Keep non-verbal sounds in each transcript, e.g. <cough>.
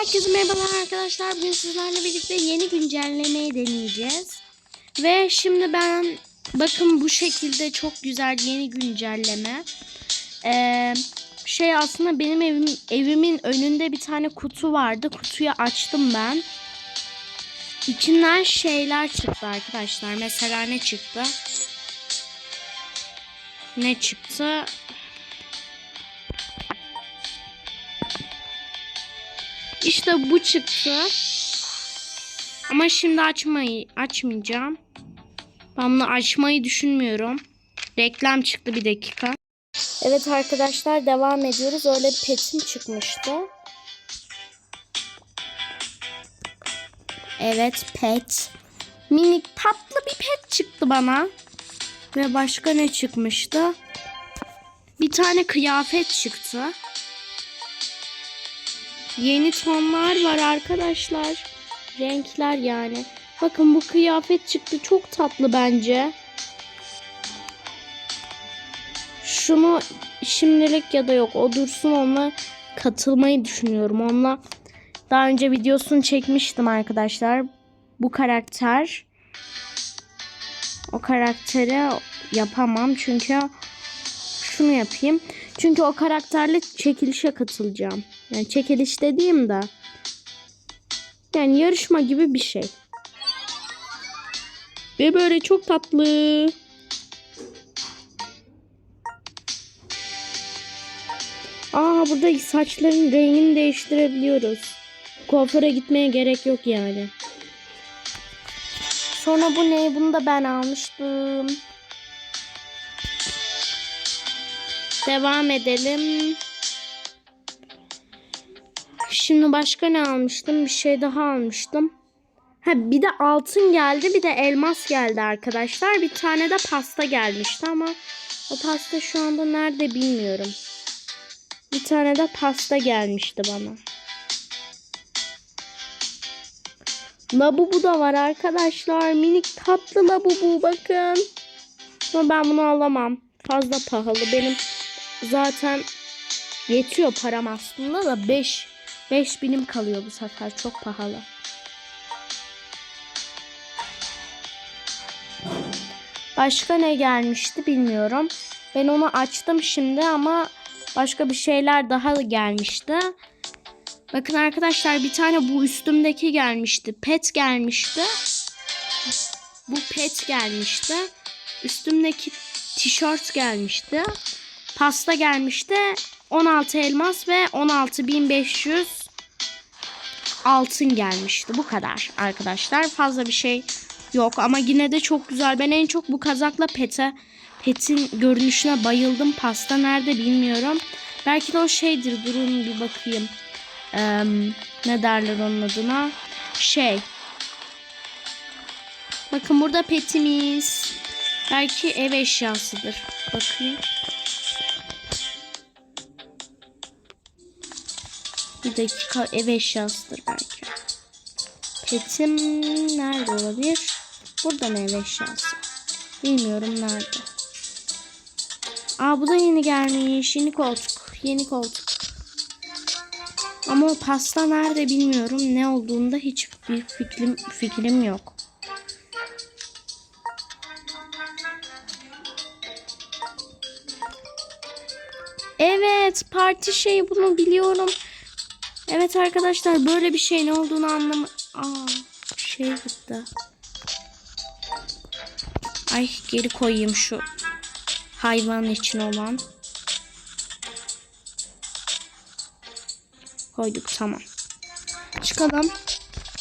Herkese merhabalar arkadaşlar. Bugün sizlerle birlikte yeni güncellemeyi deneyeceğiz. Ve şimdi ben bakın bu şekilde çok güzel yeni güncelleme. Ee, şey aslında benim evim, evimin önünde bir tane kutu vardı. Kutuyu açtım ben. İçinden şeyler çıktı arkadaşlar. Mesela ne çıktı? Ne çıktı? İşte bu çıktı. Ama şimdi açmayı açmayacağım. Ben bunu açmayı düşünmüyorum. Reklam çıktı bir dakika. Evet arkadaşlar devam ediyoruz. Öyle bir petim çıkmıştı. Evet pet. Minik tatlı bir pet çıktı bana. Ve başka ne çıkmıştı? Bir tane kıyafet çıktı. Yeni tonlar var arkadaşlar. Renkler yani. Bakın bu kıyafet çıktı. Çok tatlı bence. Şunu şimdilik ya da yok. O dursun onunla katılmayı düşünüyorum. Onunla daha önce videosunu çekmiştim arkadaşlar. Bu karakter o karakteri yapamam çünkü şunu yapayım. Çünkü o karakterle çekilişe katılacağım. Yani çekiliş dediğim de yani yarışma gibi bir şey. Ve böyle çok tatlı. Aa burada saçların rengini değiştirebiliyoruz. Kuaföre gitmeye gerek yok yani. Sonra bu ne? Bunu da ben almıştım. Devam edelim. Şimdi başka ne almıştım? Bir şey daha almıştım. Ha bir de altın geldi, bir de elmas geldi arkadaşlar. Bir tane de pasta gelmişti ama o pasta şu anda nerede bilmiyorum. Bir tane de pasta gelmişti bana. Labubu da var arkadaşlar. Minik tatlı labubu bakın. Ama ben bunu alamam. Fazla pahalı. Benim zaten yetiyor param aslında da 5 5 binim kalıyor bu sefer. Çok pahalı. Başka ne gelmişti bilmiyorum. Ben onu açtım şimdi ama başka bir şeyler daha gelmişti. Bakın arkadaşlar bir tane bu üstümdeki gelmişti. Pet gelmişti. Bu pet gelmişti. Üstümdeki tişört gelmişti. Pasta gelmişti. 16 elmas ve 16.500 altın gelmişti. Bu kadar arkadaşlar. Fazla bir şey yok ama yine de çok güzel. Ben en çok bu kazakla pete petin görünüşüne bayıldım. Pasta nerede bilmiyorum. Belki de o şeydir. Durun bir bakayım. Ee, ne derler onun adına? Şey. Bakın burada petimiz. Belki ev eşyasıdır. Bakayım. Bir dakika ev eşyasıdır belki. Petim nerede olabilir? Burada mı ev eşyası? Bilmiyorum nerede. Aa bu da yeni gelmiş. Yeni koltuk. Yeni koltuk. Ama o pasta nerede bilmiyorum. Ne olduğunda hiçbir fikrim, fikrim yok. Evet parti şeyi bunu biliyorum. Evet arkadaşlar böyle bir şey ne olduğunu anlam... Aa şey gitti. Ay geri koyayım şu hayvan için olan. Koyduk tamam. Çıkalım.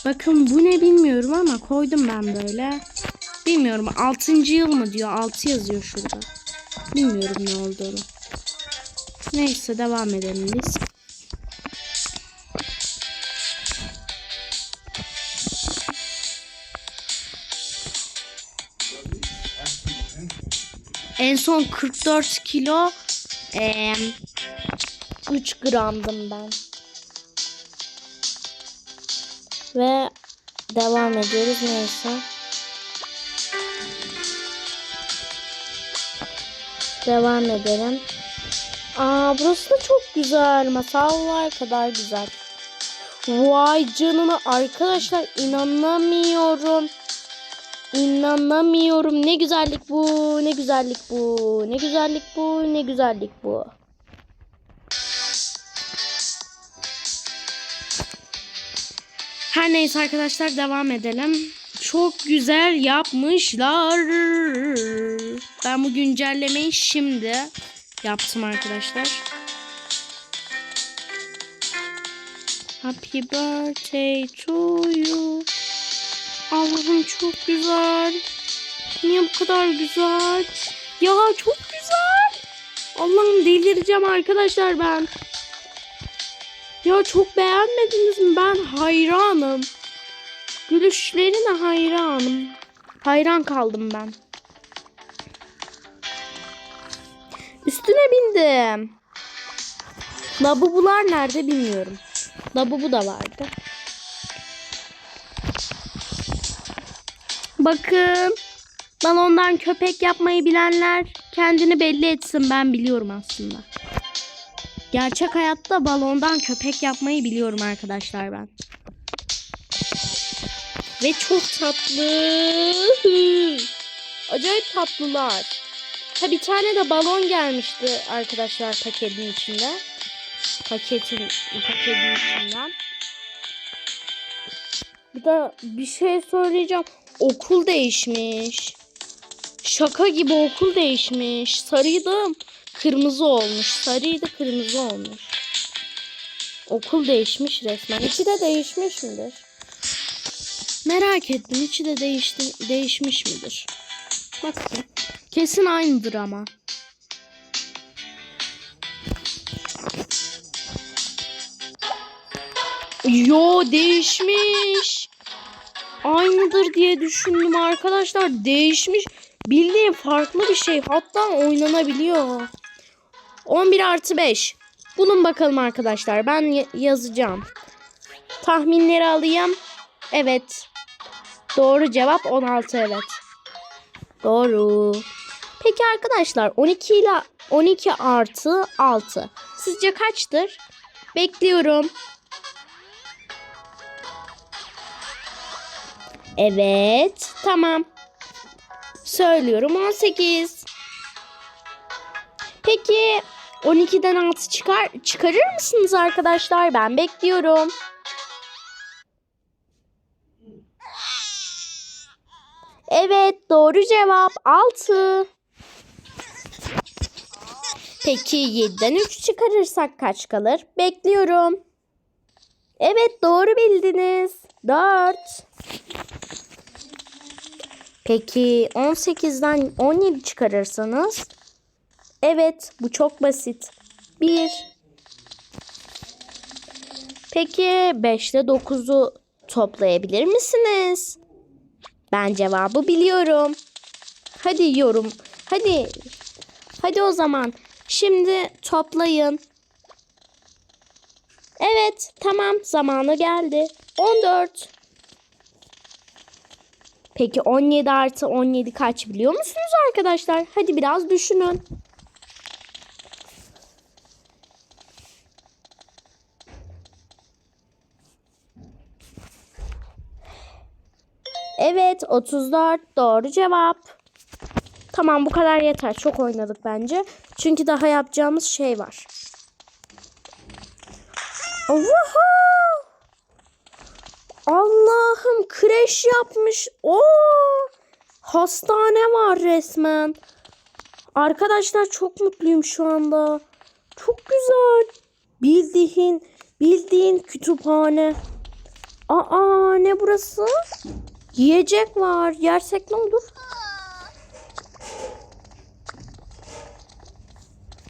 Bakın bu ne bilmiyorum ama koydum ben böyle. Bilmiyorum 6. yıl mı diyor. 6 yazıyor şurada. Bilmiyorum ne olduğunu. Neyse devam edelim biz. En son 44 kilo eee 3 gramdım ben. Ve devam ediyoruz neyse. Devam edelim. Aa burası da çok güzel. Masallar kadar güzel. Vay canına arkadaşlar inanamıyorum. İnanamıyorum. Ne güzellik bu. Ne güzellik bu. Ne güzellik bu. Ne güzellik bu. Her neyse arkadaşlar devam edelim. Çok güzel yapmışlar. Ben bu güncellemeyi şimdi yaptım arkadaşlar. Happy birthday to you. Allah'ım çok güzel. Niye bu kadar güzel? Ya çok güzel. Allah'ım delireceğim arkadaşlar ben. Ya çok beğenmediniz mi? Ben hayranım. Gülüşlerine hayranım. Hayran kaldım ben. Üstüne bindim. Labubular nerede bilmiyorum. Labubu da vardı. Bakın. Balondan köpek yapmayı bilenler kendini belli etsin ben biliyorum aslında. Gerçek hayatta balondan köpek yapmayı biliyorum arkadaşlar ben. Ve çok tatlı. Acayip tatlılar. Ha bir tane de balon gelmişti arkadaşlar paketin içinde. Paketin paketin içinden. Bir de bir şey söyleyeceğim. Okul değişmiş. Şaka gibi okul değişmiş. Sarıydı kırmızı olmuş. Sarıydı kırmızı olmuş. Okul değişmiş resmen. İçi de değişmiş midir? Merak ettim. İçi de değişti, değişmiş midir? Bakın. Kesin aynıdır ama. Yo değişmiş. Aynıdır diye düşündüm arkadaşlar. Değişmiş. Bildiğin farklı bir şey. Hatta oynanabiliyor. 11 artı 5. Bulun bakalım arkadaşlar. Ben yazacağım. Tahminleri alayım. Evet. Doğru cevap 16 evet. Doğru. Peki arkadaşlar 12 ile 12 artı 6. Sizce kaçtır? Bekliyorum. Evet. Tamam. Söylüyorum 18. Peki 12'den 6 çıkar çıkarır mısınız arkadaşlar? Ben bekliyorum. Evet doğru cevap 6. Peki 7'den 3 çıkarırsak kaç kalır? Bekliyorum. Evet doğru bildiniz. 4. Peki 18'den 17 çıkarırsanız? Evet bu çok basit. 1. Peki 5 ile 9'u toplayabilir misiniz? Ben cevabı biliyorum. Hadi yorum. Hadi. Hadi o zaman. Şimdi toplayın. Evet, tamam. Zamanı geldi. 14. Peki 17 artı 17 kaç biliyor musunuz arkadaşlar? Hadi biraz düşünün. Evet 34 doğru cevap. Tamam bu kadar yeter. Çok oynadık bence. Çünkü daha yapacağımız şey var. Woohoo! Allah'ım kreş yapmış. Oo! Hastane var resmen. Arkadaşlar çok mutluyum şu anda. Çok güzel. Bildiğin bildiğin kütüphane. Aa ne burası? Yiyecek var. Yersek ne olur?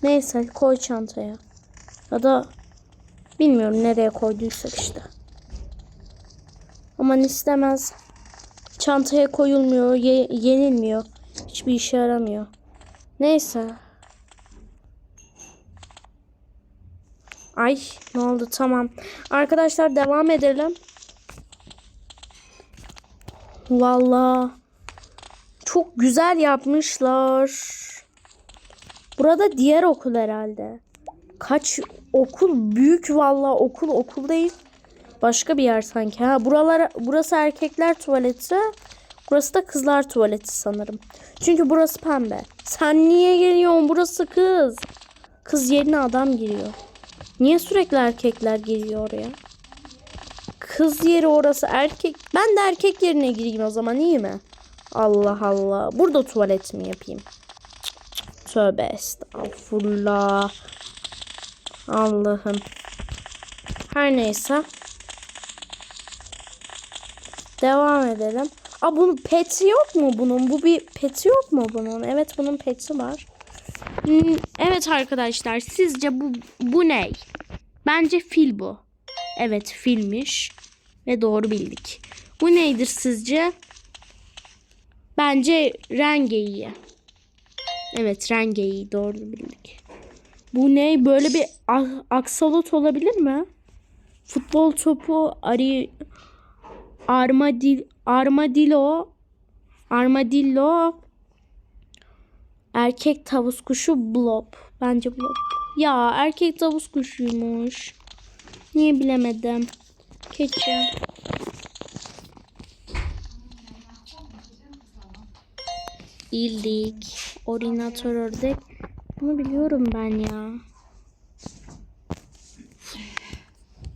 Neyse koy çantaya. Ya da bilmiyorum nereye koyduysak işte. Aman istemez. Çantaya koyulmuyor, ye- yenilmiyor. Hiçbir işe yaramıyor. Neyse. Ay ne oldu tamam. Arkadaşlar devam edelim. Vallahi çok güzel yapmışlar. Burada diğer okul herhalde. Kaç okul büyük vallahi okul okul değil. Başka bir yer sanki. Ha buralar burası erkekler tuvaleti. Burası da kızlar tuvaleti sanırım. Çünkü burası pembe. Sen niye geliyorsun? Burası kız. Kız yerine adam giriyor. Niye sürekli erkekler giriyor oraya? Kız yeri orası erkek. Ben de erkek yerine gireyim o zaman iyi mi? Allah Allah. Burada tuvalet mi yapayım? Tövbe estağfurullah. Allah'ım. Her neyse. Devam edelim. Aa bunun peti yok mu bunun? Bu bir peti yok mu bunun? Evet bunun peti var. Hmm, evet arkadaşlar sizce bu bu ne? Bence fil bu. Evet filmiş. Ve doğru bildik. Bu neydir sizce? Bence rengeyi. Evet rengeyi doğru bildik. Bu ne? Böyle bir a- aksolot olabilir mi? Futbol topu ari armadil armadillo armadillo erkek tavus kuşu blob. Bence blob. Ya erkek tavus kuşuymuş. Niye bilemedim? Keçi. İldik. Orinatör ördek. Bunu biliyorum ben ya.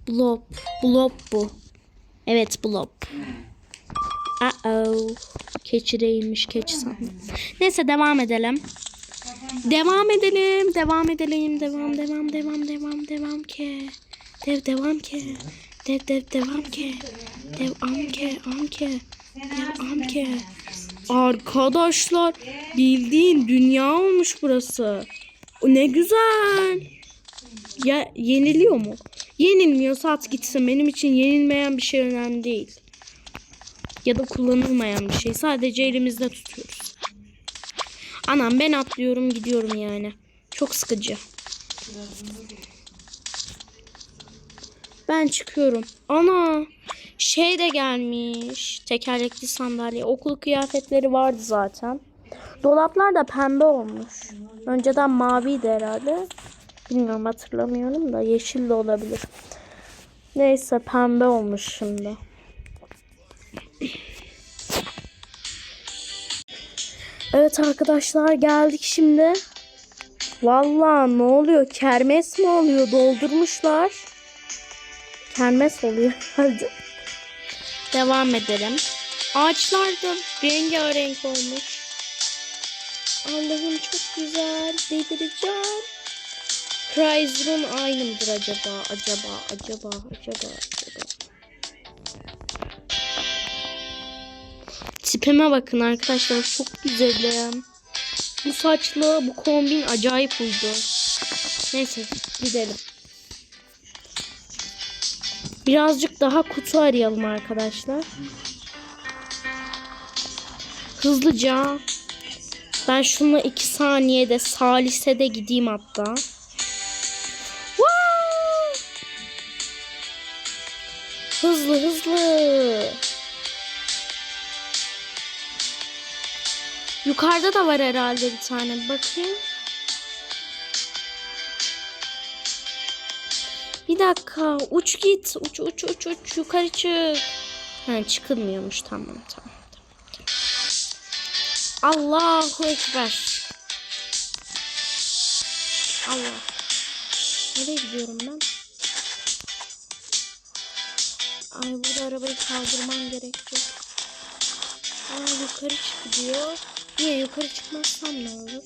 Blob. Blob bu. Evet blob. Uh-oh. Keçi değilmiş. Keçi sandım. Neyse devam edelim. Devam edelim. Devam edelim. Devam devam devam devam devam ki. Dev devam ki. Dev dev devam ki. Dev amke amke. Dev amke. Arkadaşlar bildiğin dünya olmuş burası. Ne güzel. Ya yeniliyor mu? Yenilmiyorsa at gitsin. Benim için yenilmeyen bir şey önemli değil. Ya da kullanılmayan bir şey. Sadece elimizde tutuyoruz. Anam ben atlıyorum gidiyorum yani. Çok sıkıcı. Ben çıkıyorum. Ana şey de gelmiş. Tekerlekli sandalye. Okul kıyafetleri vardı zaten. Dolaplar da pembe olmuş. Önceden maviydi herhalde. Bilmiyorum hatırlamıyorum da yeşil de olabilir. Neyse pembe olmuş şimdi. Evet arkadaşlar geldik şimdi. Vallahi ne oluyor? Kermes mi oluyor? Doldurmuşlar. Kermes oluyor herhalde. Devam edelim. Ağaçlar da rengarenk olmuş. Allah'ım çok güzel. Delireceğim. Chrysler'ın aynı mıdır acaba? Acaba, acaba, acaba, acaba. Tipime bakın arkadaşlar. Çok güzelim. Bu saçlı, bu kombin acayip uydu. Neyse gidelim. Birazcık daha kutu arayalım arkadaşlar. Hızlıca. Ben şununla iki saniyede salisede gideyim hatta. Hızlı hızlı. Yukarıda da var herhalde bir tane. Bakayım. Bir dakika. Uç git. Uç uç uç uç. Yukarı çık. Ha, çıkılmıyormuş. Tamam tamam. tamam. Allahu Ekber. Allah. Nereye gidiyorum ben? Ay burada arabayı kaldırmam gerekiyor. Aa yukarı çık diyor. Niye yukarı çıkmazsam ne olur?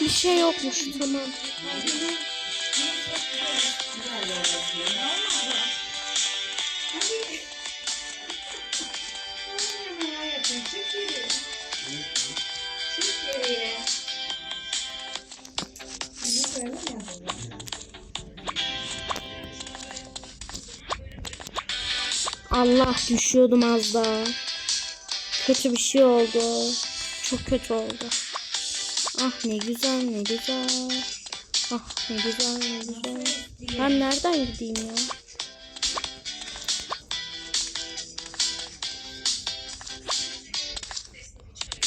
Bir şey yokmuş tamam. Allah düşüyordum az daha. Kötü bir şey oldu. Çok kötü oldu. Ah ne güzel ne güzel. Ah ne güzel ne güzel. Ben nereden gideyim ya?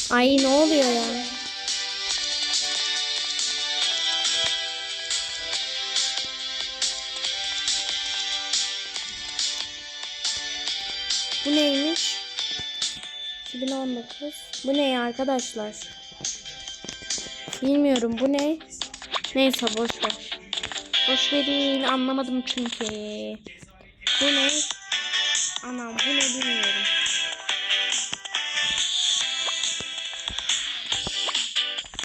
Ay ne oluyor ya? 2019. Bu ne arkadaşlar? Bilmiyorum bu ne? Neyse boş ver. Boş verin anlamadım çünkü. Bu ne? Anam bu ne bilmiyorum.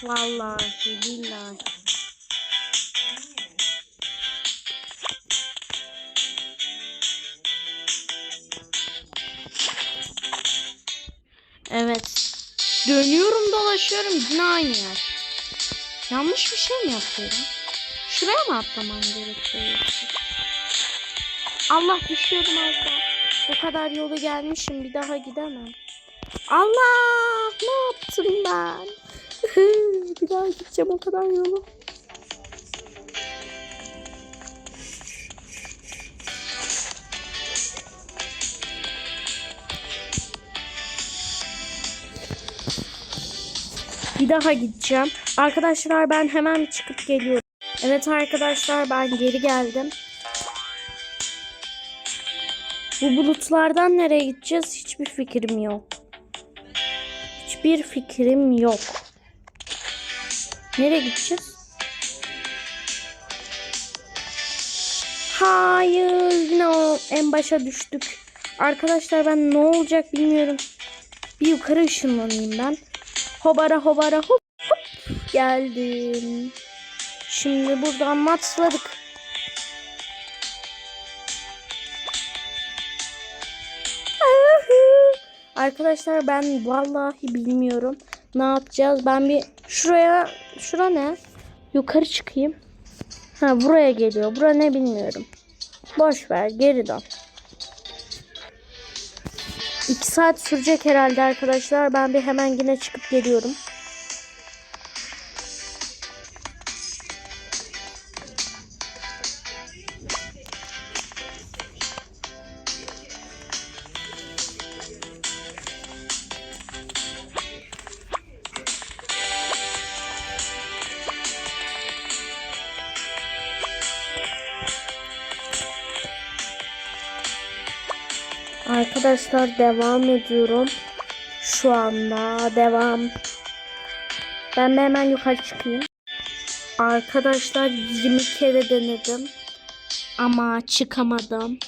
Vallahi billahi. Dönüyorum dolaşıyorum yine aynı yer. Yanlış bir şey mi yapıyorum? Şuraya mı atlamam gerekiyor? Allah düşüyordum az daha. O kadar yolu gelmişim bir daha gidemem. Allah ne yaptım ben? <laughs> bir daha gideceğim o kadar yolu. Daha gideceğim. Arkadaşlar ben hemen çıkıp geliyorum. Evet arkadaşlar ben geri geldim. Bu bulutlardan nereye gideceğiz hiçbir fikrim yok. Hiçbir fikrim yok. Nereye gideceğiz? Hayır yine o en başa düştük. Arkadaşlar ben ne olacak bilmiyorum. Bir yukarı ışınlanayım ben. Hobara hobara hop hop geldim. Şimdi buradan matladık. Arkadaşlar ben vallahi bilmiyorum. Ne yapacağız? Ben bir şuraya şura ne? Yukarı çıkayım. Ha buraya geliyor. Bura ne bilmiyorum. Boş ver geri dön. Saat sürecek herhalde arkadaşlar. Ben bir hemen yine çıkıp geliyorum. Arkadaşlar devam ediyorum. Şu anda devam. Ben de hemen yukarı çıkayım. Arkadaşlar 20 kere denedim. Ama çıkamadım.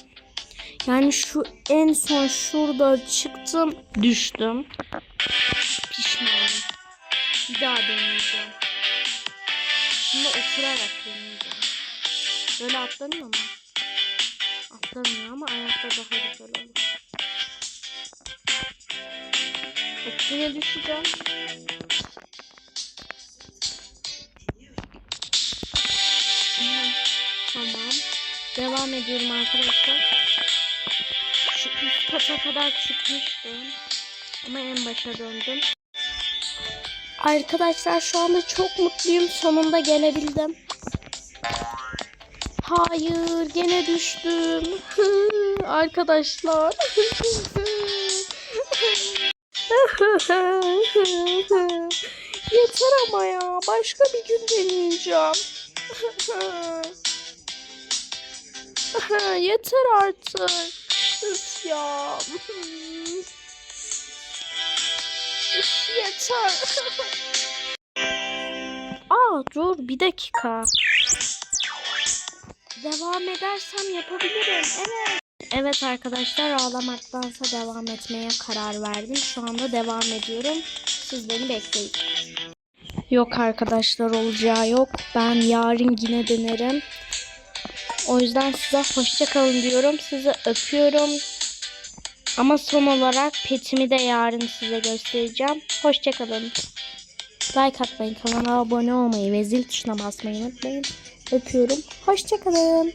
Yani şu en son şurada çıktım düştüm. Pişmanım. Bir daha deneyeceğim. Şimdi oturarak deneyeceğim. Böyle atlanıyor mu? Atlamıyor ama ayakta daha güzel olur. Bak yine düşeceğim. Tamam. Devam ediyorum arkadaşlar. Şu üst kata kadar çıkmıştım. Ama en başa döndüm. Arkadaşlar şu anda çok mutluyum. Sonunda gelebildim. Hayır gene düştüm. <laughs> Arkadaşlar. <laughs> <laughs> <laughs> Yeter ama ya. Başka bir gün deneyeceğim. <laughs> Yeter artık. Üf ya. Üf, yeter. <laughs> Aa dur bir dakika. Devam edersem yapabilirim. Evet. Evet arkadaşlar ağlamaktansa devam etmeye karar verdim. Şu anda devam ediyorum. Siz beni bekleyin. Yok arkadaşlar olacağı yok. Ben yarın yine denerim. O yüzden size hoşça kalın diyorum. Sizi öpüyorum. Ama son olarak petimi de yarın size göstereceğim. Hoşça kalın. Like atmayı, kanala abone olmayı ve zil tuşuna basmayı unutmayın. Öpüyorum. Hoşça kalın.